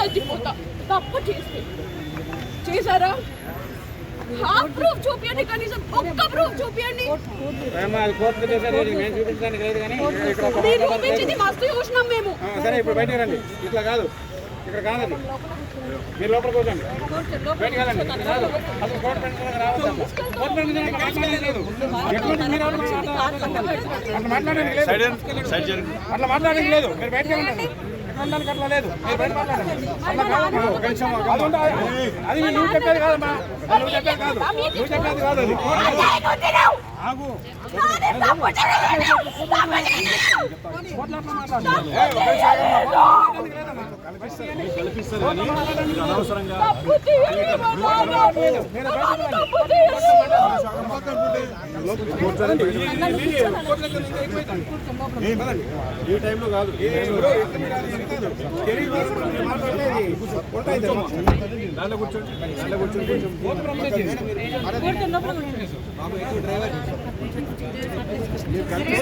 చచ్చిపోతా తప్పు చేస్తే. చేశారా? ప్రూఫ్ చూపించండి కనీసం ఒక్క ప్రూఫ్ చూపించండి మీరు చూపించింది మస్తు చూసినాం మేము. సరే ఇప్పుడు బయటికి రండి. ఇట్లా కాదు. ఇక్కడ కాదండి. మీరు లోపల కూర్చోండి. బయటికి వెళ్ళండి. ఇక్కడ కాదు. అసలు కోర్టు పెంచడానికి రావద్దు? కోర్టు పెంచడానికి మాట్లాడేది లేదు. ఎటువంటి మీరు ఎవరు మాట్లాడాలి? అట్లా మాట్లాడడానికి లేదు. అట్లా మాట్లాడడానికి లేదు. మీరు బయటికి వెళ్ళండి ఉండడానికి అట్లా లేదు. అది నువ్వు చెప్పేది కాదమ్మా. నువ్వు చెప్పేది కాదు. నువ్వు చెప్పేది కాదు. అది. ఆగు. కోర్టులో అట్లా ఈ టైంలో కాదు దాంట్లో కూర్చోండి దాంట్లో కూర్చోండి